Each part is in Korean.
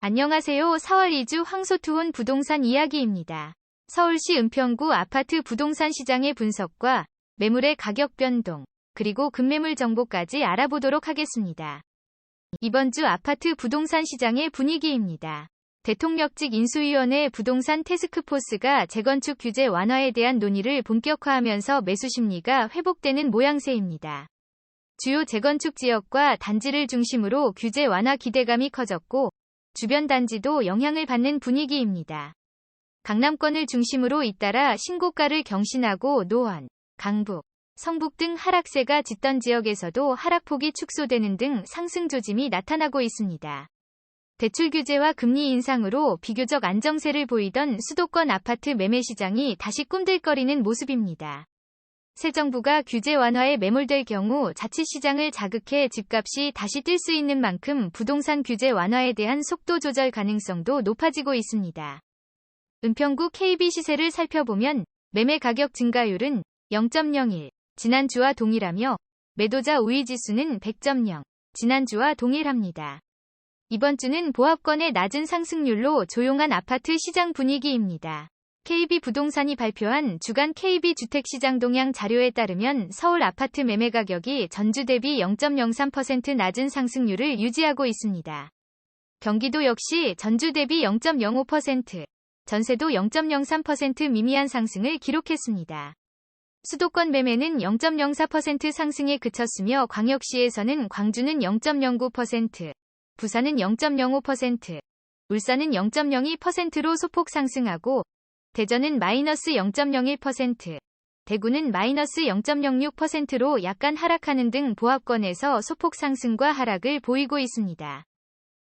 안녕하세요. 4월 2주 황소투혼 부동산 이야기입니다. 서울시 은평구 아파트 부동산 시장의 분석과 매물의 가격 변동, 그리고 급매물 정보까지 알아보도록 하겠습니다. 이번 주 아파트 부동산 시장의 분위기입니다. 대통령직 인수위원회 부동산 테스크포스가 재건축 규제 완화에 대한 논의를 본격화하면서 매수 심리가 회복되는 모양새입니다. 주요 재건축 지역과 단지를 중심으로 규제 완화 기대감이 커졌고 주변 단지도 영향을 받는 분위기입니다. 강남권을 중심으로 잇따라 신고가를 경신하고 노원, 강북, 성북 등 하락세가 짙던 지역에서도 하락폭이 축소되는 등 상승 조짐이 나타나고 있습니다. 대출 규제와 금리 인상으로 비교적 안정세를 보이던 수도권 아파트 매매 시장이 다시 꿈들거리는 모습입니다. 새 정부가 규제 완화에 매몰될 경우 자칫 시장을 자극해 집값이 다시 뛸 수 있는 만큼 부동산 규제 완화에 대한 속도 조절 가능성도 높아지고 있습니다. 은평구 KB 시세를 살펴보면 매매 가격 증가율은 0.01, 지난주와 동일하며 매도자 우위 지수는 100.0, 지난주와 동일합니다. 이번 주는 보합권의 낮은 상승률로 조용한 아파트 시장 분위기입니다. KB 부동산이 발표한 주간 KB 주택시장 동향 자료에 따르면 서울 아파트 매매 가격이 전주 대비 0.03% 낮은 상승률을 유지하고 있습니다. 경기도 역시 전주 대비 0.05%, 전세도 0.03% 미미한 상승을 기록했습니다. 수도권 매매는 0.04% 상승에 그쳤으며 광역시에서는 광주는 0.09%, 부산은 0.05%, 울산은 0.02%로 소폭 상승하고 대전은 마이너스 0.01%, 대구는 마이너스 0.06%로 약간 하락하는 등 보합권에서 소폭 상승과 하락을 보이고 있습니다.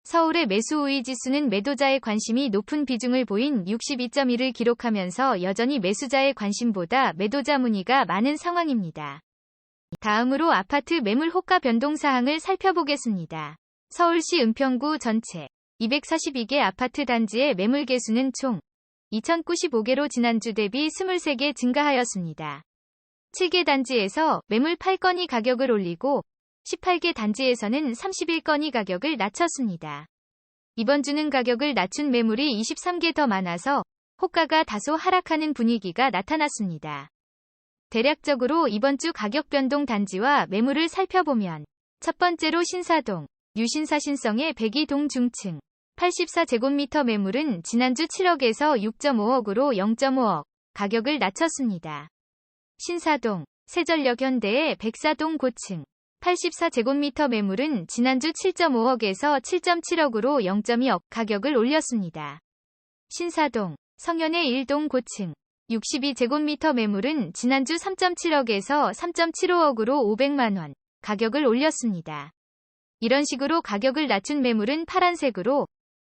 서울의 매수 우위 지수는 매도자의 관심이 높은 비중을 보인 62.1을 기록하면서 여전히 매수자의 관심보다 매도자 문의가 많은 상황입니다. 다음으로 아파트 매물 호가 변동 사항을 살펴보겠습니다. 서울시 은평구 전체 242개 아파트 단지의 매물 개수는 총 2095개로 지난주 대비 23개 증가하였습니다. 7개 단지에서 매물 8건이 가격을 올리고 18개 단지에서는 31건이 가격을 낮췄습니다. 이번 주는 가격을 낮춘 매물이 23개 더 많아서 호가가 다소 하락하는 분위기가 나타났습니다. 대략적으로 이번 주 가격 변동 단지와 매물을 살펴보면 첫 번째로 신사동, 유신사 신성의 102동 중층, 84제곱미터 매물은 지난주 7억에서 6.5억으로 0.5억 가격을 낮췄습니다. 신사동, 세전력 현대의 104동 고층, 84제곱미터 매물은 지난주 7.5억에서 7.7억으로 0.2억 가격을 올렸습니다. 신사동, 성현의 1동 고층, 62제곱미터 매물은 지난주 3.7억에서 3.75억으로 500만원 가격을 올렸습니다. 이런 식으로 가격을 낮춘 매물은 파란색으로,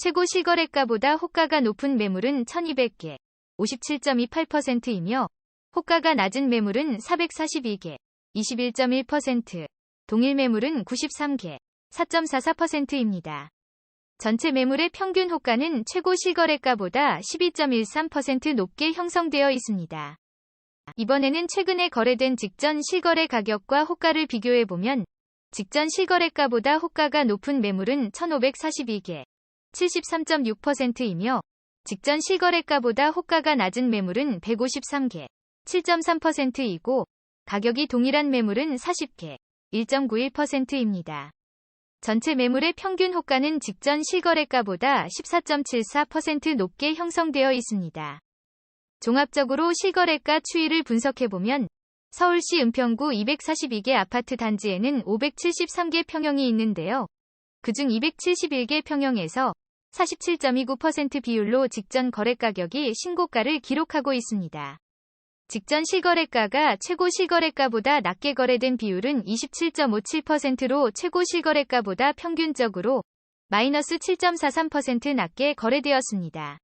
최고 실거래가보다 호가가 높은 매물은 1200개, 57.28%이며 호가가 낮은 매물은 442개, 21.1%, 동일 매물은 93개, 4.44%입니다. 전체 매물의 평균 호가는 최고 실거래가보다 12.13% 높게 형성되어 있습니다. 이번에는 최근에 거래된 직전 실거래 가격과 호가를 비교해보면 직전 실거래가보다 호가가 높은 매물은 1542개, 73.6%이며 직전 실거래가보다 호가가 낮은 매물은 153개, 7.3%이고 가격이 동일한 매물은 40개, 1.91%입니다. 전체 매물의 평균 호가는 직전 실거래가보다 14.74% 높게 형성되어 있습니다. 종합적으로 실거래가 추이를 분석해보면 서울시 은평구 242개 아파트 단지에는 573개 평형이 있는데요. 그중 271개 평형에서 47.29% 비율로 직전 거래 가격이 신고가를 기록하고 있습니다. 직전 실거래가가 최고 실거래가보다 낮게 거래된 비율은 27.57%로 최고 실거래가보다 평균적으로 마이너스 7.43% 낮게 거래되었습니다.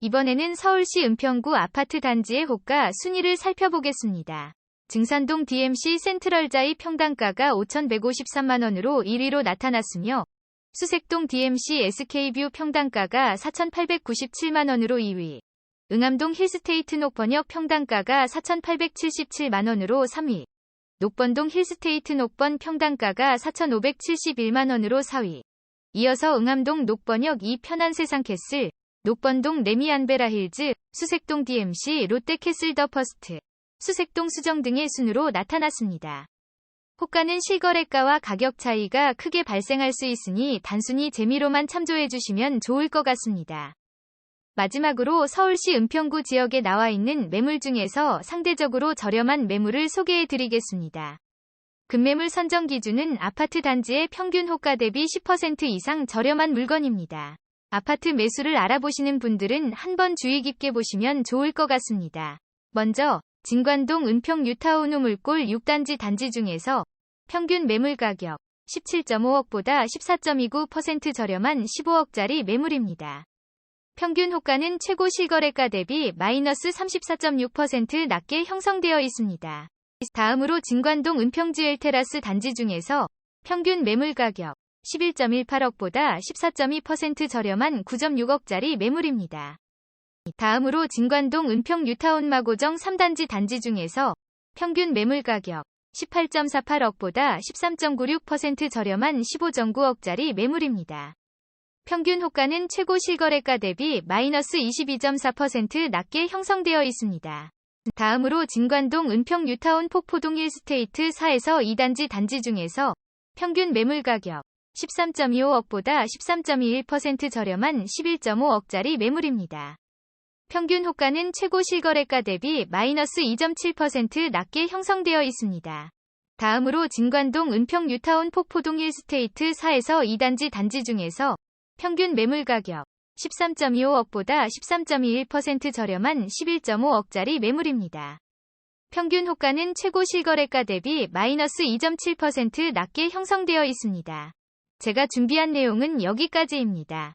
이번에는 서울시 은평구 아파트 단지의 호가 순위를 살펴보겠습니다. 증산동 DMC 센트럴자이 평당가가 5,153만원으로 1위로 나타났으며 수색동 DMC SK뷰 평당가가 4,897만원으로 2위, 응암동 힐스테이트 녹번역 평당가가 4,877만원으로 3위, 녹번동 힐스테이트 녹번 평당가가 4,571만원으로 4위, 이어서 응암동 녹번역 2 편안세상 캐슬, 녹번동 레미안베라 힐즈, 수색동 DMC 롯데캐슬 더 퍼스트, 수색동 수정 등의 순으로 나타났습니다. 호가는 실거래가와 가격 차이가 크게 발생할 수 있으니 단순히 재미로만 참조해 주시면 좋을 것 같습니다. 마지막으로 서울시 은평구 지역에 나와 있는 매물 중에서 상대적으로 저렴한 매물을 소개해 드리겠습니다. 급매물 선정 기준은 아파트 단지의 평균 호가 대비 10% 이상 저렴한 물건입니다. 아파트 매수를 알아보시는 분들은 한번 주의 깊게 보시면 좋을 것 같습니다. 먼저 진관동 은평 유타운 우물골 6단지 단지 중에서 평균 매물 가격 17.5억보다 14.29% 저렴한 15억짜리 매물입니다. 평균 호가는 최고 실거래가 대비 마이너스 34.6% 낮게 형성되어 있습니다. 다음으로 진관동 은평지엘 테라스 단지 중에서 평균 매물 가격 11.18억보다 14.2% 저렴한 9.6억짜리 매물입니다. 다음으로 진관동 은평 유타운 마고정 3단지 단지 중에서 평균 매물 가격 18.48억보다 13.96% 저렴한 15.9억짜리 매물입니다. 평균 호가는 최고 실거래가 대비 마이너스 22.4% 낮게 형성되어 있습니다. 다음으로 진관동 은평 유타운 폭포동 힐스테이트 4에서 2단지 단지 중에서 평균 매물 가격 13.25억보다 13.21% 저렴한 11.5억짜리 매물입니다. 평균 호가는 최고 실거래가 대비 마이너스 2.7% 낮게 형성되어 있습니다. 다음으로 진관동 은평 유타운 폭포동 힐스테이트 4에서 2단지 단지 중에서 평균 매물 가격 13.25억보다 13.21% 저렴한 11.5억짜리 매물입니다. 평균 호가는 최고 실거래가 대비 마이너스 2.7% 낮게 형성되어 있습니다. 제가 준비한 내용은 여기까지입니다.